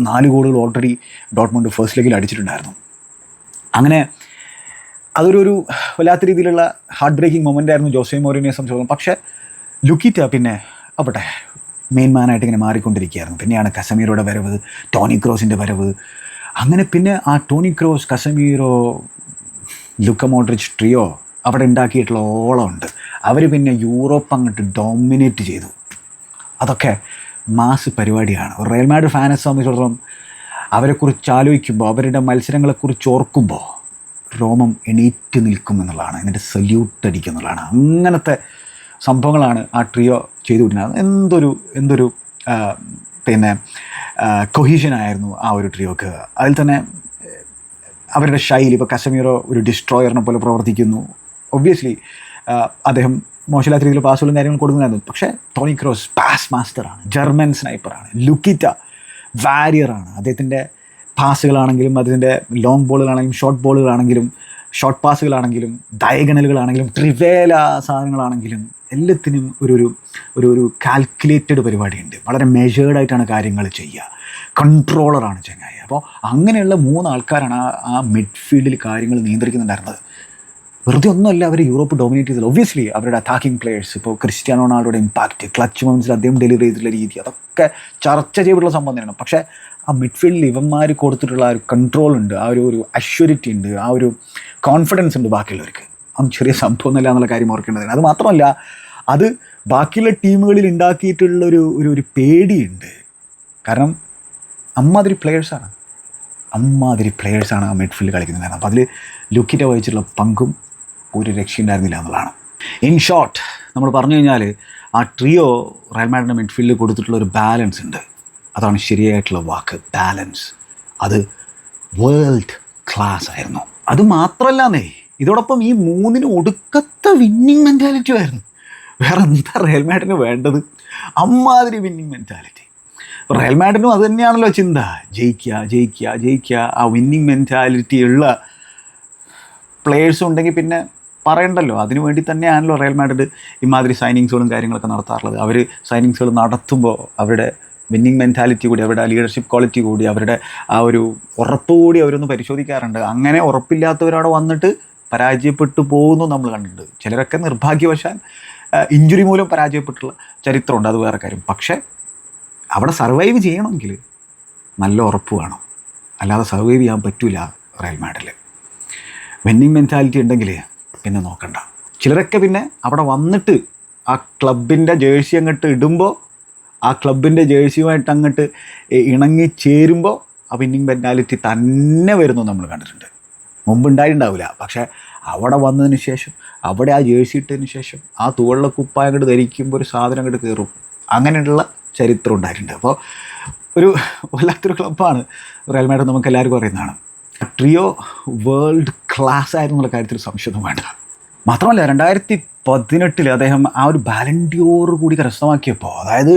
നാല് ഗോളുകൾ ഓൾറെഡി ഡോട്ട്മുണ്ട് ഫസ്റ്റ് ലെഗിൽ അടിച്ചിട്ടുണ്ടായിരുന്നു. അങ്ങനെ അതൊരു ഒരു വല്ലാത്ത രീതിയിലുള്ള ഹാർട്ട് ബ്രേക്കിംഗ് മൊമെന്റ് ആയിരുന്നു ജോസെ മോറിനെ സംബന്ധിച്ചിടത്തോളം. പക്ഷേ ലുക്കിറ്റ പിന്നെ അവിടെ മെയിൻ മാനായിട്ട് ഇങ്ങനെ മാറിക്കൊണ്ടിരിക്കുകയായിരുന്നു. പിന്നെയാണ് കസമീറോയുടെ വരവ് ടോണി ക്രോസിന്റെ വരവ് അങ്ങനെ പിന്നെ ആ Toni Kroos Casemiro Luka Modric trio അവിടെ ഉണ്ടാക്കിയിട്ടുള്ള ഓളമുണ്ട്. അവർ പിന്നെ യൂറോപ്പ് അങ്ങോട്ട് ഡോമിനേറ്റ് ചെയ്തു. അതൊക്കെ മാസ് പരിപാടിയാണ്. റയൽ മാഡ് ഫാനെ സംബന്ധിച്ചിടത്തോളം അവരെക്കുറിച്ച് ആലോചിക്കുമ്പോൾ അവരുടെ മത്സരങ്ങളെക്കുറിച്ച് ഓർക്കുമ്പോൾ രോമം എണീറ്റ് നിൽക്കും എന്നുള്ളതാണ്. എന്നിട്ട് സല്യൂട്ട് അടിക്കുന്നുള്ളതാണ്. അങ്ങനത്തെ സംഭവങ്ങളാണ് ആ ട്രിയോ ചെയ്തു വിടുന്നത് എന്തൊരു എന്തൊരു പിന്നെ കൊഹീഷനായിരുന്നു ആ ഒരു ട്രിയോക്ക് അതിൽ തന്നെ അവരുടെ ശൈലി ഇപ്പോൾ കസമീറോ ഒരു ഡിസ്ട്രോയറിനെ പോലെ പ്രവർത്തിക്കുന്നു. ഒബ്വിയസ്ലി അദ്ദേഹം മോശമില്ലാത്ത രീതിയിൽ പാസുകളും കാര്യങ്ങളും കൊടുക്കുന്നുണ്ടായിരുന്നു പക്ഷേ ടോണി ക്രോസ് പാസ് മാസ്റ്ററാണ് ജർമ്മൻ സ്നൈപ്പറാണ് ലുക്കിറ്റ വാരിയറാണ് അദ്ദേഹത്തിന്റെ പാസുകളാണെങ്കിലും അതിന്റെ ലോങ് ബോളുകളാണെങ്കിലും ഷോർട്ട് ബോളുകളാണെങ്കിലും ഷോർട്ട് പാസുകളാണെങ്കിലും ഡയഗണലുകളാണെങ്കിലും ത്രിവേല സാധനങ്ങളാണെങ്കിലും എല്ലാത്തിനും ഒരു ഒരു ഒരു ഒരു കാൽക്കുലേറ്റഡ് പരിപാടിയുണ്ട്. വളരെ മെഷേർഡായിട്ടാണ് കാര്യങ്ങൾ ചെയ്യുക. കൺട്രോളറാണ് ചങ്ങായി. അപ്പോൾ അങ്ങനെയുള്ള മൂന്ന് ആൾക്കാരാണ് ആ ആ മിഡ്ഫീൽഡിൽ കാര്യങ്ങൾ നിയന്ത്രിക്കുന്നുണ്ടായിരുന്നത്. വെറുതെ ഒന്നുമല്ല അവർ യൂറോപ്പ് ഡോമിനേറ്റ് ചെയ്തത്. ഒബ്വിയസ്ലി അവരുടെ അറ്റാക്കിംഗ് പ്ലേയേഴ്സ് ഇപ്പോൾ ക്രിസ്ത്യാനോ റൊണാൾഡോയുടെ ഇമ്പാക്റ്റ് ക്ലച്ച് മൊമെന്റ്സിൽ അദ്ദേഹം ഡെലിവറി ചെയ്തിട്ടുള്ള രീതി അതൊക്കെ ചർച്ച ചെയ്തിട്ടുള്ള സംഭവം തന്നെയാണ്. പക്ഷേ ആ മിഡ്ഫീൽഡിൽ ഇവന്മാർ കൊടുത്തിട്ടുള്ള ആ ഒരു കൺട്രോൾ ഉണ്ട് ആ ഒരു ഒരു അഷ്യൂരിറ്റി ഉണ്ട് ആ ഒരു കോൺഫിഡൻസ് ഉണ്ട് ബാക്കിയുള്ളവർക്ക്. അതൊന്നും ചെറിയ സംഭവമൊന്നുമല്ല എന്നുള്ള കാര്യം ഓർക്കേണ്ടതാണ് അത് മാത്രമല്ല അത് ബാക്കിയുള്ള ടീമുകളിൽ ഉണ്ടാക്കിയിട്ടുള്ള ഒരു ഒരു ഒരു പേടിയുണ്ട്. കാരണം അമ്മാതിരി പ്ലെയേഴ്സാണ് അമ്മാതിരി പ്ലെയേഴ്സാണ് ആ മിഡ്ഫീൽഡ് കളിക്കുന്നത് അപ്പോൾ അതിൽ ലുക്കിന്റെ വഹിച്ചിട്ടുള്ള പങ്കും ഒരു രക്ഷയുണ്ടായിരുന്നില്ല എന്നുള്ളതാണ്. ഇൻ ഷോർട്ട് നമ്മൾ പറഞ്ഞു കഴിഞ്ഞാൽ ആ ട്രിയോ റയൽ മാഡിന്റെ മിഡ്ഫീൽഡിൽ കൊടുത്തിട്ടുള്ള ഒരു ബാലൻസ് ഉണ്ട്. അതാണ് ശരിയായിട്ടുള്ള വാക്ക് ബാലൻസ് അത് വേൾഡ് ക്ലാസ് ആയിരുന്നു. അത് മാത്രമല്ലാന്നേ ഇതോടൊപ്പം ഈ മൂന്നിന് ഒടുക്കത്തെ വിന്നിങ് മെന്റാലിറ്റി ആയിരുന്നു. വേറെ എന്താ റയൽ വേണ്ടത്? അമ്മാതിരി വിന്നിങ് മെന്റാലിറ്റി റയൽ അത് തന്നെയാണല്ലോ ചിന്ത. ജയിക്കുക ജയിക്കുക ജയിക്കുക ആ വിന്നിങ് മെന്റാലിറ്റി ഉള്ള പ്ലേയേഴ്സ് ഉണ്ടെങ്കിൽ പിന്നെ പറയണ്ടല്ലോ. അതിനു വേണ്ടി തന്നെയാണല്ലോ റയൽ മാഡ്രിഡ് ഇമാതിരി സൈനിങ്സുകളും കാര്യങ്ങളൊക്കെ നടത്താറുള്ളത്. അവർ സൈനിങ്സുകൾ നടത്തുമ്പോൾ അവരുടെ വിന്നിങ് മെന്റാലിറ്റി കൂടി അവരുടെ ലീഡർഷിപ്പ് ക്വാളിറ്റി കൂടി അവരുടെ ആ ഒരു ഉറപ്പ് കൂടി അവരൊന്ന് പരിശോധിക്കാറുണ്ട്. അങ്ങനെ ഉറപ്പില്ലാത്തവരവിടെ വന്നിട്ട് പരാജയപ്പെട്ടു പോകുന്നു നമ്മൾ കണ്ടിട്ടുണ്ട്. ചിലരൊക്കെ നിർഭാഗ്യവശാൽ ഇഞ്ചുറി മൂലം പരാജയപ്പെട്ടുള്ള ചരിത്രമുണ്ട്. അത് വേറെ കാര്യം. പക്ഷേ അവിടെ സർവൈവ് ചെയ്യണമെങ്കിൽ നല്ല ഉറപ്പ് വേണം. അല്ലാതെ സർവൈവ് ചെയ്യാൻ പറ്റില്ല റയൽ മാഡിൽ വിന്നിങ് മെന്റാലിറ്റി ഉണ്ടെങ്കിൽ പിന്നെ നോക്കണ്ട. ചിലരൊക്കെ പിന്നെ അവിടെ വന്നിട്ട് ആ ക്ലബിന്റെ ജേഴ്സി അങ്ങോട്ട് ഇടുമ്പോൾ ആ ക്ലബിന്റെ ജേഴ്സിയുമായിട്ട് അങ്ങോട്ട് ഇണങ്ങി ചേരുമ്പോൾ ആ വിന്നിങ് മെന്റാലിറ്റി തന്നെ വരുന്നു നമ്മൾ കണ്ടിട്ടുണ്ട്. മുമ്പ് ഉണ്ടായിട്ടുണ്ടാവില്ല പക്ഷേ അവിടെ വന്നതിന് ശേഷം അവിടെ ആ ജേഴ്സി ഇട്ടതിന് ശേഷം ആ തുവള്ള കുപ്പായ അങ്ങോട്ട് ധരിക്കുമ്പോൾ ഒരു സാധനം അങ്ങോട്ട് കയറും അങ്ങനെയുള്ള ചരിത്രം ഉണ്ടായിട്ടുണ്ട്. അപ്പോൾ ഒരു വല്ലാത്തൊരു ക്ലബ്ബാണ് റയൽ നമുക്ക് എല്ലാവർക്കും അറിയുന്നതാണ് ട്രിയോ വേൾഡ് ക്ലാസ് ആയിരുന്നുള്ള കാര്യത്തിൽ സംശയമൊന്നും വേണ്ട. മാത്രമല്ല രണ്ടായിരത്തി പതിനെട്ടിൽ അദ്ദേഹം ആ ഒരു ബാലൻഡിയോർ കൂടി കരസ്ഥമാക്കിയപ്പോൾ അതായത്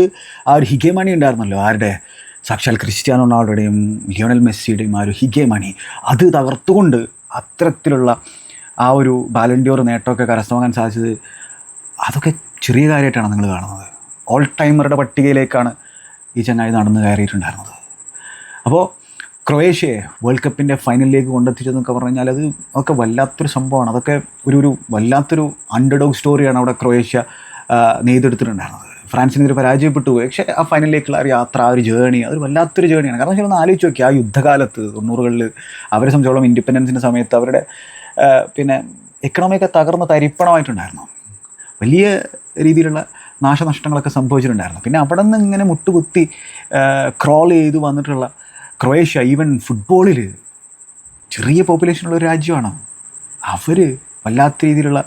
ആ ഒരു ഹിഗേമണി ഉണ്ടായിരുന്നല്ലോ ആരുടെ? സാക്ഷാൽ ക്രിസ്ത്യാനോ റൊണാൾഡോയുടെയും ലിയോണൽ മെസ്സിയുടെയും ആ ഒരു ഹിഗേമണി അത് തകർത്തുകൊണ്ട് അത്തരത്തിലുള്ള ആ ഒരു ബാലൻഡിയോർ നേട്ടമൊക്കെ കരസ്ഥമാക്കാൻ സാധിച്ചത് അതൊക്കെ ചെറിയ കാര്യമായിട്ടാണ് നിങ്ങൾ കാണുന്നത്. ഓൾ ടൈമറുടെ പട്ടികയിലേക്കാണ് ഈ ചങ്ങായി നടന്നു കയറിയിട്ടുണ്ടായിരുന്നത്. അപ്പോൾ ക്രൊയേഷ്യയെ വേൾഡ് കപ്പിന്റെ ഫൈനലിലേക്ക് കൊണ്ടെത്തിച്ചതെന്നൊക്കെ പറഞ്ഞു കഴിഞ്ഞാൽ അത് അതൊക്കെ വല്ലാത്തൊരു സംഭവമാണ്. അതൊക്കെ ഒരു ഒരു വല്ലാത്തൊരു അണ്ടർഡോഗ് സ്റ്റോറിയാണ് അവിടെ ക്രൊയേഷ്യ നെയ്തെടുത്തിട്ടുണ്ടായിരുന്നത്. ഫ്രാൻസിനെതിരെ പരാജയപ്പെട്ടു പോയി. പക്ഷേ ആ ഫൈനലിലേക്കുള്ള ഒരു യാത്ര ആ ഒരു ജേണി അതൊരു വല്ലാത്തൊരു ജേണിയാണ് കാരണം വെച്ചാൽ ഒന്ന് ആലോചിച്ച് നോക്കി ആ യുദ്ധകാലത്ത് തൊണ്ണൂറുകളിൽ അവരെ സംബന്ധിച്ചോളം ഇൻഡിപെൻഡൻസിന്റെ സമയത്ത് അവരുടെ പിന്നെ എക്കണോമിയൊക്കെ തകർന്ന് തരിപ്പണമായിട്ടുണ്ടായിരുന്നു. വലിയ രീതിയിലുള്ള നാശനഷ്ടങ്ങളൊക്കെ സംഭവിച്ചിട്ടുണ്ടായിരുന്നു. പിന്നെ അവിടെ നിന്ന് ഇങ്ങനെ മുട്ടുകുത്തി ക്രോൾ ചെയ്ത് വന്നിട്ടുള്ള ക്രൊയേഷ്യ ഈവൻ ഫുട്ബോളിൽ ചെറിയ പോപ്പുലേഷനുള്ള ഒരു രാജ്യമാണ്. അവർ വല്ലാത്ത രീതിയിലുള്ള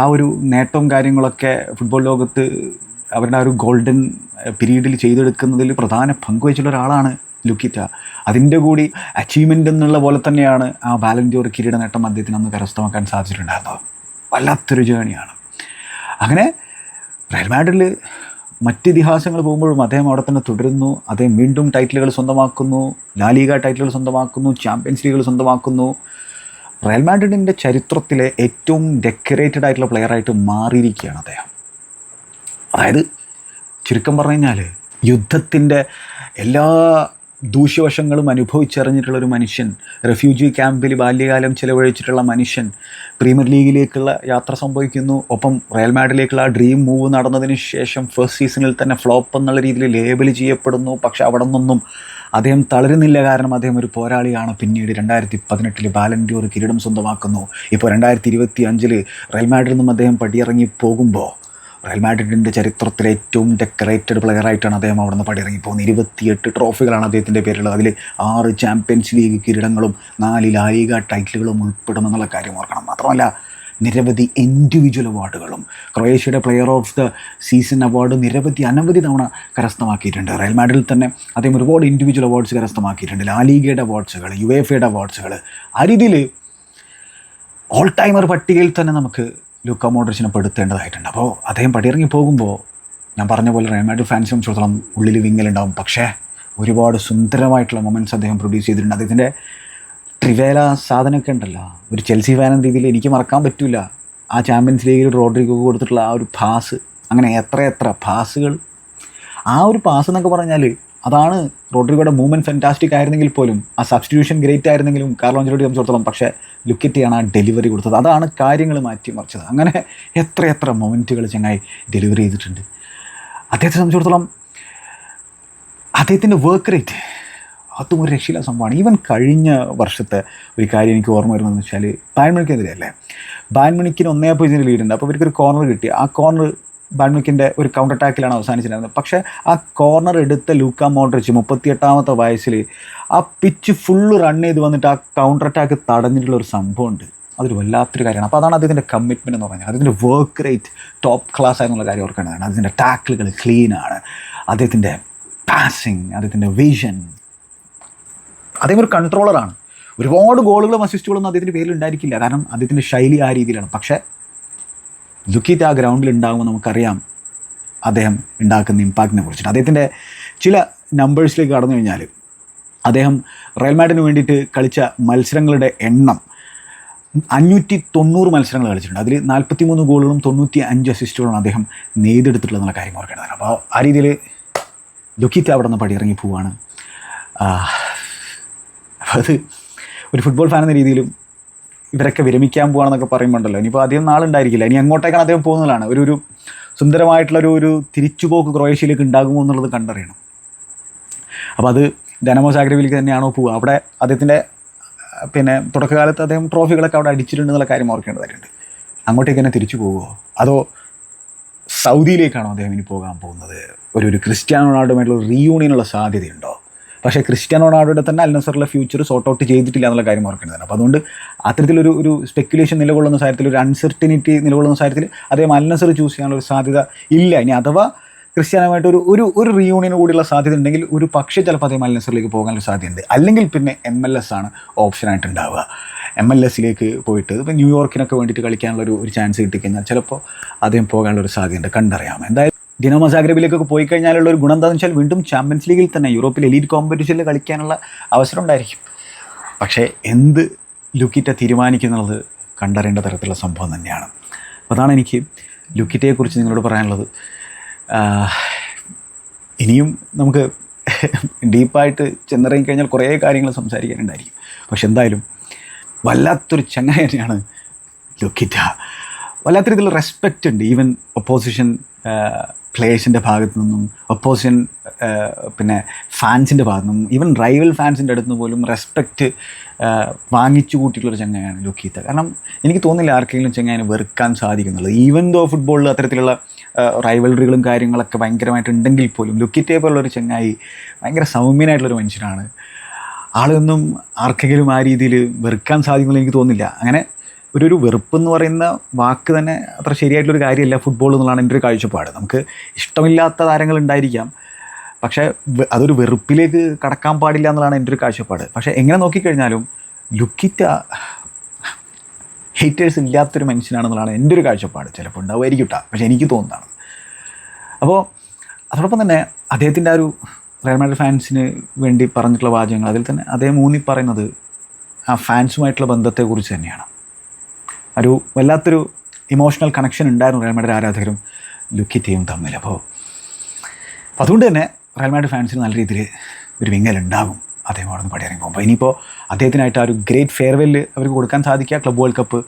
ആ ഒരു നേട്ടവും കാര്യങ്ങളൊക്കെ ഫുട്ബോൾ ലോകത്ത് അവരുടെ ആ ഒരു ഗോൾഡൻ പീരീഡിൽ ചെയ്തെടുക്കുന്നതിൽ പ്രധാന പങ്ക് വഹിച്ചുള്ള ഒരാളാണ് ലുക്കിറ്റ. അതിന്റെ കൂടി അച്ചീവ്മെന്റ് എന്നുള്ള പോലെ തന്നെയാണ് ആ ബാലന്റിയോർ കിരീട നേട്ടം അദ്ദേഹത്തിന് അന്ന് കരസ്ഥമാക്കാൻ സാധിച്ചിട്ടുണ്ടായിരുന്നത്. വല്ലാത്തൊരു ജേണിയാണ് അങ്ങനെ റയൽ മറ്റ് ഇതിഹാസങ്ങൾ പോകുമ്പോഴും അദ്ദേഹം അവിടെ തന്നെ തുടരുന്നു. അദ്ദേഹം വീണ്ടും ടൈറ്റിലുകൾ സ്വന്തമാക്കുന്നു. ലാലിക ടൈറ്റിലുകൾ സ്വന്തമാക്കുന്നു. ചാമ്പ്യൻസ് ലീഗുകൾ സ്വന്തമാക്കുന്നു. റയൽ മാഡ്രിഡിന്റെ ചരിത്രത്തിലെ ഏറ്റവും ഡെക്കറേറ്റഡ് ആയിട്ടുള്ള പ്ലെയറായിട്ട് മാറിയിരിക്കുകയാണ് അദ്ദേഹം. അതായത് ചുരുക്കം പറഞ്ഞു കഴിഞ്ഞാൽ യുദ്ധത്തിന്റെ എല്ലാ ദൂഷ്യവശങ്ങളും അനുഭവിച്ചറിഞ്ഞിട്ടുള്ള ഒരു മനുഷ്യൻ റെഫ്യൂജി ക്യാമ്പിൽ ബാല്യകാലം ചിലവഴിച്ചിട്ടുള്ള മനുഷ്യൻ പ്രീമിയർ ലീഗിലേക്കുള്ള യാത്ര സംഭവിക്കുന്നു. ഒപ്പം റയൽ മാഡിലേക്കുള്ള ആ ഡ്രീം മൂവ് നടന്നതിന് ശേഷം ഫസ്റ്റ് സീസണിൽ തന്നെ ഫ്ലോപ്പ് എന്നുള്ള രീതിയിൽ ലേബൽ ചെയ്യപ്പെടുന്നു. പക്ഷേ അവിടെ നിന്നൊന്നും അദ്ദേഹം തളരുന്നില്ല. കാരണം അദ്ദേഹം ഒരു പോരാളിയാണ്. പിന്നീട് രണ്ടായിരത്തി പതിനെട്ടിൽ ബാലൻഡ്യൂർ കിരീടം സ്വന്തമാക്കുന്നു. ഇപ്പോൾ രണ്ടായിരത്തി ഇരുപത്തി അഞ്ചിൽ റയൽ മാഡിൽ നിന്നും അദ്ദേഹം പടിയിറങ്ങി പോകുമ്പോൾ റയൽ മാഡ്രിഡിന്റെ ചരിത്രത്തിലെ ഏറ്റവും ഡെക്കറേറ്റഡ് പ്ലെയറായിട്ടാണ് അദ്ദേഹം അവിടെ നിന്ന് പടിയിറങ്ങി പോകുന്നത് ഇരുപത്തിയെട്ട് ട്രോഫികളാണ് അദ്ദേഹത്തിന്റെ പേരുള്ളത് അതിൽ ആറ് ചാമ്പ്യൻസ് ലീഗ് കിരീടങ്ങളും നാല് ലാലിക ടൈറ്റിലുകളും ഉൾപ്പെടുമെന്നുള്ള കാര്യം ഓർക്കണം. മാത്രമല്ല നിരവധി ഇൻഡിവിജ്വൽ അവാർഡുകളും ക്രൊയേഷ്യയുടെ player of the season award നിരവധി അനവധി തവണ കരസ്ഥമാക്കിയിട്ടുണ്ട്. റയൽ മാഡ്രിഡിൽ തന്നെ അദ്ദേഹം ഒരുപാട് ഇൻഡിവിജ്വൽ അവാർഡ്സ് കരസ്ഥമാക്കിയിട്ടുണ്ട്. ലാലിഗയുടെ അവാർഡ്സുകൾ യു എഫ് എയുടെ അവാർഡ്സുകൾ ആ രീതിയിൽ ഓൾ ടൈമർ പട്ടികയിൽ തന്നെ നമുക്ക് ലുക്ക മോഡ്രിച്ചിനെ പെടുത്തേണ്ടതായിട്ടുണ്ട് അപ്പോൾ അദ്ദേഹം പടിയിറങ്ങി പോകുമ്പോൾ ഞാൻ പറഞ്ഞ പോലെ റയൽ മാഡ്രിഡ് ഫാൻസിനെ സംബന്ധിച്ചിടത്തോളം ഉള്ളിൽ വിങ്ങലുണ്ടാവും. പക്ഷേ ഒരുപാട് സുന്ദരമായിട്ടുള്ള മൊമെന്റ്സ് അദ്ദേഹം പ്രൊഡ്യൂസ് ചെയ്തിട്ടുണ്ട്. അദ്ദേഹത്തിന്റെ ട്രിവേല സാധനമൊക്കെ ഉണ്ടല്ലോ. ഒരു ചെൽസി ഫാൻ എന്ന രീതിയിൽ എനിക്ക് മറക്കാൻ പറ്റില്ല ആ ചാമ്പ്യൻസ് ലീഗിൽ റോഡ്രിഗോ കൊടുത്തിട്ടുള്ള ആ ഒരു പാസ് അങ്ങനെ എത്ര എത്ര പാസുകൾ ആ ഒരു പാസ് എന്നൊക്കെ പറഞ്ഞാൽ അതാണ് റോഡ്രിഗോയുടെ മൂവ്മെന്റ് ഫെന്റാസ്റ്റിക് ആയിരുന്നെങ്കിൽ പോലും ആ സബ്സ്റ്റിറ്റ്യൂഷൻ ഗ്രേറ്റ് ആയിരുന്നെങ്കിലും കാർലോ അഞ്ചലോട്ടി സംബന്ധിച്ചിടത്തോളം പക്ഷേ ലുക്കറ്റിയാണ് ആ ഡെലിവറി കൊടുത്തത്. അതാണ് കാര്യങ്ങൾ മാറ്റിമറിച്ചത്. അങ്ങനെ എത്ര എത്ര മൊമെന്റുകൾ ചങ്ങായി ഡെലിവറി ചെയ്തിട്ടുണ്ട്. അദ്ദേഹത്തെ സംബന്ധിച്ചിടത്തോളം അദ്ദേഹത്തിന്റെ വർക്ക് റേറ്റ് അതും ഒരു രക്ഷയില്ല സംഭവമാണ്. ഈവൻ കഴിഞ്ഞ വർഷത്തെ ഒരു കാര്യം എനിക്ക് ഓർമ്മ വരുന്നതെന്ന് വെച്ചാൽ ബാൻമണിക്കെതിരെ അല്ലേ? ബാൻമണിക്കിന് ഒന്നേ പൂജ്യം ലീഡുണ്ട് അപ്പോൾ ഇവർക്കൊരു കോർണർ കിട്ടി. ആ കോർണർ ബാൻമിക്കിന്റെ ഒരു കൗണ്ടർ അറ്റാക്കിലാണ് അവസാനിച്ചിരുന്നത്. പക്ഷേ ആ കോർണർ എടുത്ത ലൂക്ക മോഡ്രിച്ച് മുപ്പത്തിയെട്ടാമത്തെ വയസ്സിൽ ആ പിച്ച് ഫുള്ള് റൺ ചെയ്ത് വന്നിട്ട് ആ കൗണ്ടർ അറ്റാക്ക് തടഞ്ഞിട്ടുള്ള ഒരു സംഭവമുണ്ട്. അതൊരു വല്ലാത്തൊരു കാര്യമാണ്. അപ്പോൾ അതാണ് അദ്ദേഹത്തിന്റെ കമ്മിറ്റ്മെന്റ് എന്ന് പറഞ്ഞാൽ അതിന്റെ വർക്ക് റേറ്റ് ടോപ്പ് ക്ലാസ് ആയിരുന്നുള്ള കാര്യം ഓർക്കേണ്ടതാണ് അതിന്റെ ടാക്കിളുകൾ ക്ലീനാണ് അദ്ദേഹത്തിന്റെ പാസിങ് അദ്ദേഹത്തിന്റെ വിഷൻ അദ്ദേഹം ഒരു കൺട്രോളറാണ് ഒരുപാട് ഗോളുകളും അസിസ്റ്റുകളൊന്നും അദ്ദേഹത്തിന്റെ പേരിൽ ഉണ്ടായിരിക്കില്ല. കാരണം അദ്ദേഹത്തിന്റെ ശൈലി ആ രീതിയിലാണ്. പക്ഷേ ലുക്കീറ്റ് ആ ഗ്രൗണ്ടിൽ ഉണ്ടാകുമ്പോൾ നമുക്കറിയാം അദ്ദേഹം ഉണ്ടാക്കുന്ന ഇമ്പാക്റ്റിനെ കുറിച്ചിട്ട്. അദ്ദേഹത്തിന്റെ ചില നമ്പേഴ്സിലേക്ക് കടന്നു കഴിഞ്ഞാൽ അദ്ദേഹം റയൽ വേണ്ടിയിട്ട് കളിച്ച മത്സരങ്ങളുടെ എണ്ണം അഞ്ഞൂറ്റി തൊണ്ണൂറ് മത്സരങ്ങൾ കളിച്ചിട്ടുണ്ട്. അതിൽ നാൽപ്പത്തി മൂന്ന് ഗോളുകളും തൊണ്ണൂറ്റി അഞ്ച് അസിസ്റ്റുകളാണ് അദ്ദേഹം നെയ്തെടുത്തിട്ടുള്ളതെന്നുള്ള കാര്യം ഓർക്കേണ്ടതാണ് അപ്പോൾ ആ രീതിയിൽ ദുഃഖിത്ത് അവിടെ നിന്ന് പടിയിറങ്ങി പോവുകയാണ് അപ്പോൾ അത് ഒരു ഫുട്ബോൾ ഫാൻ എന്ന രീതിയിലും ഇവരൊക്കെ വിരമിക്കാൻ പോവാണെന്നൊക്കെ പറയുമ്പോണ്ടല്ലോ. ഇനിയിപ്പോൾ അധികം നാളുണ്ടായിരിക്കില്ല. ഇനി അങ്ങോട്ടേക്കാണ് അദ്ദേഹം പോകുന്നതാണ്. ഒരു ഒരു സുന്ദരമായിട്ടുള്ള ഒരു ഒരു തിരിച്ചുപോക്ക് ക്രൊയേഷ്യയിലേക്ക് ഉണ്ടാകുമോ എന്നുള്ളത് കണ്ടറിയണം. അപ്പോൾ അത് ഡനമോ സാഗ്രവിലേക്ക് തന്നെയാണോ പോവുക. അവിടെ അദ്ദേഹത്തിന്റെ പിന്നെ തുടക്കകാലത്ത് അദ്ദേഹം ട്രോഫികളൊക്കെ അവിടെ അടിച്ചിട്ടുണ്ടെന്നുള്ള കാര്യം ഓർക്കേണ്ടതായിട്ടുണ്ട് അങ്ങോട്ടേക്ക് തന്നെ തിരിച്ചു പോവുമോ അതോ സൗദിയിലേക്കാണോ അദ്ദേഹം ഇനി പോകാൻ പോകുന്നത്? ഒരു ഒരു ക്രിസ്ത്യാനോ റൊണാൾഡോമായിട്ടുള്ള റീയൂണിയനുള്ള സാധ്യതയുണ്ടോ? പക്ഷേ ക്രിസ്ത്യാനോ റൊണാൾഡോയുടെ തന്നെ അൽ അൽനസറിലെ ഫ്യൂച്ചർ സോർട്ട് ഔട്ട് ചെയ്തിട്ടില്ല എന്നുള്ള കാര്യം ഓർക്കേണ്ടതാണ്. അപ്പോൾ അതുകൊണ്ട് അത്തരത്തിലൊരു ഒരു സ്പെക്കുലേഷൻ നിലകൊള്ളുന്ന സാഹചര്യത്തിൽ ഒരു അൺസർട്ടിനിറ്റി നിലകൊള്ളുന്ന സാഹചര്യത്തിൽ അദ്ദേഹം അൽനസർ ചൂസ് ചെയ്യാനുള്ള ഒരു സാധ്യത ഇല്ല. ഇനി അഥവാ ക്രിസ്ത്യാനമായിട്ട് ഒരു ഒരു ഒരു റീയൂണിയന് കൂടിയുള്ള സാധ്യത ഉണ്ടെങ്കിൽ ഒരു പക്ഷേ ചിലപ്പോൾ അതേ അൽനസറിലേക്ക് പോകാനുള്ള സാധ്യതയുണ്ട്. അല്ലെങ്കിൽ പിന്നെ എം എൽ എസ് ആണ് ഓപ്ഷനായിട്ട് ഉണ്ടാവുക. എം എൽ എസിലേക്ക് പോയിട്ട് ഇപ്പോൾ ന്യൂയോർക്കിനൊക്കെ വേണ്ടിയിട്ട് കളിക്കാനുള്ള ഒരു ഒരു ചാൻസ് കിട്ടിക്കഴിഞ്ഞാൽ ചിലപ്പോൾ അദ്ദേഹം പോകാനുള്ള ഒരു സാധ്യതയുണ്ട്. കണ്ടറിയാം. എന്തായാലും ദിനോമ സാഗ്രബിലേക്കൊക്കെ പോയി കഴിഞ്ഞാലുള്ള ഒരു ഗുണം എന്താണെന്ന് വെച്ചാൽ വീണ്ടും ചാമ്പ്യൻസ് ലീഗിൽ തന്നെ യൂറോപ്പിൽ എലീറ്റ് കോമ്പറ്റീഷനിൽ കളിക്കാനുള്ള അവസരം ഉണ്ടായിരിക്കും. പക്ഷേ എന്ത് ലുക്കിറ്റ തീരുമാനിക്കുന്നുള്ളത് കണ്ടറിയേണ്ട തരത്തിലുള്ള സംഭവം തന്നെയാണ്. അതാണ് എനിക്ക് ലുക്കിറ്റയെക്കുറിച്ച് നിങ്ങളോട് പറയാനുള്ളത്. ഇനിയും നമുക്ക് ഡീപ്പായിട്ട് ചെന്നിറങ്ങി കഴിഞ്ഞാൽ കുറേ കാര്യങ്ങൾ സംസാരിക്കാനുണ്ടായിരിക്കും. പക്ഷെ എന്തായാലും വല്ലാത്തൊരു ചങ്ങായി ലുക്കിറ്റ. വല്ലാത്ത ഇതിൽ റെസ്പെക്റ്റ് ഉണ്ട്. ഈവൻ ഒപ്പോസിഷൻ പ്ലേയേഴ്സിന്റെ ഭാഗത്തു നിന്നും ഒപ്പോസിഷൻ പിന്നെ ഫാൻസിന്റെ ഭാഗത്തു നിന്നും ഈവൻ റൈവൽ ഫാൻസിന്റെ അടുത്ത് നിന്ന് പോലും റെസ്പെക്റ്റ് വാങ്ങിച്ചു കൂട്ടിയിട്ടുള്ളൊരു ചങ്ങായാണ് ലുക്കീത്ത. കാരണം എനിക്ക് തോന്നുന്നില്ല ആർക്കെങ്കിലും ചങ്ങായനെ വെറുക്കാൻ സാധിക്കുന്നുള്ളത് ഈവൻ ദോ ഫുട്ബോളിൽ അത്തരത്തിലുള്ള റൈവൽറികളും കാര്യങ്ങളൊക്കെ ഭയങ്കരമായിട്ട് ഉണ്ടെങ്കിൽ പോലും പോലുള്ള ഒരു ചങ്ങായി ഭയങ്കര സൗമ്യനായിട്ടുള്ളൊരു മനുഷ്യനാണ്. ആളൊന്നും ആർക്കെങ്കിലും ആ രീതിയിൽ വെറുക്കാൻ സാധിക്കുമെന്ന് എനിക്ക് തോന്നുന്നില്ല. അങ്ങനെ ഒരു ഒരു വെറുപ്പ് എന്ന് പറയുന്ന വാക്ക് തന്നെ അത്ര ശരിയായിട്ടുള്ളൊരു കാര്യമല്ല ഫുട്ബോൾ എന്നുള്ളതാണ് എന്റെ ഒരു കാഴ്ചപ്പാട്. നമുക്ക് ഇഷ്ടമില്ലാത്ത താരങ്ങൾ ഉണ്ടായിരിക്കാം. പക്ഷേ അതൊരു വെറുപ്പിലേക്ക് കടക്കാൻ പാടില്ല എന്നുള്ളതാണ് എന്റെ ഒരു കാഴ്ചപ്പാട്. പക്ഷേ എങ്ങനെ നോക്കിക്കഴിഞ്ഞാലും ലുക്കിറ്റ ഹേറ്റേഴ്സ് ഇല്ലാത്തൊരു മനുഷ്യനാണെന്നുള്ളതാണ് എന്റെ ഒരു കാഴ്ചപ്പാട്. ചിലപ്പോൾ ഉണ്ടാവുമായിരിക്കും കേട്ടോ പക്ഷേ എനിക്ക് തോന്നുന്നതാണ്. അപ്പോൾ അതോടൊപ്പം തന്നെ അദ്ദേഹത്തിന്റെ ആ ഒരു റയൽ മാഡ്രിഡ് ഫാൻസിന് വേണ്ടി പറഞ്ഞിട്ടുള്ള വാചകങ്ങൾ അതിൽ തന്നെ അദ്ദേഹം ഊന്നി പറയുന്നത് ആ ഫാൻസുമായിട്ടുള്ള ബന്ധത്തെക്കുറിച്ച് തന്നെയാണ്. ഒരു വല്ലാത്തൊരു ഇമോഷണൽ കണക്ഷൻ ഉണ്ടായിരുന്നു റയൽ മാഡ്രിഡ് ആരാധകരും ലുക്കിറ്റയും തമ്മിൽ. അപ്പോൾ അതുകൊണ്ട് തന്നെ റയൽ മാഡ്രിഡ് ഫാൻസിന് നല്ല രീതിയിൽ ഒരു വിങ്ങൽ ഉണ്ടാകും അദ്ദേഹം അവിടെ നിന്ന് പടിയിറങ്ങി പോകുമ്പോൾ ഇനിയിപ്പോൾ അദ്ദേഹത്തിനായിട്ട് ആ ഒരു ഗ്രേറ്റ് ഫെയർവെൽ അവർക്ക് കൊടുക്കാൻ സാധിക്കുക ക്ലബ് വേൾഡ് കപ്പ്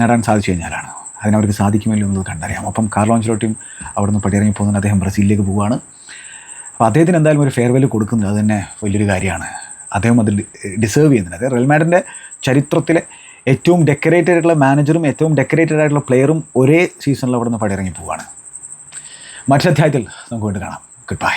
നേടാൻ സാധിച്ചു കഴിഞ്ഞാലാണ്. അതിനവർക്ക് സാധിക്കുമല്ലോ എന്നത് കണ്ടറിയാം. അപ്പം കാർലോ അഞ്ചലോട്ടിയും അവിടെ നിന്ന് പടിയിറങ്ങി പോകുന്നുണ്ട്. അദ്ദേഹം ബ്രസീലിലേക്ക് പോവുകയാണ്. അപ്പോൾ അദ്ദേഹത്തിന് എന്തായാലും ഒരു ഫെയർവെൽ കൊടുക്കുന്നത് അത് തന്നെ വലിയൊരു കാര്യമാണ്. അദ്ദേഹം അത് ഡിസേർവ് ചെയ്യുന്നുണ്ട്. അതായത് റെൽമാഡിന്റെ ചരിത്രത്തിലെ ഏറ്റവും ഡെക്കറേറ്റഡ് ആയിട്ടുള്ള മാനേജറും ഏറ്റവും ഡെക്കറേറ്റഡ് ആയിട്ടുള്ള പ്ലെയറും ഒരേ സീസണിൽ അവിടെ നിന്ന് പടിയിറങ്ങി പോവുകയാണ്. മറ്റൊരു അധ്യായത്തിൽ നമുക്ക് വീണ്ടും കാണാം. Good bye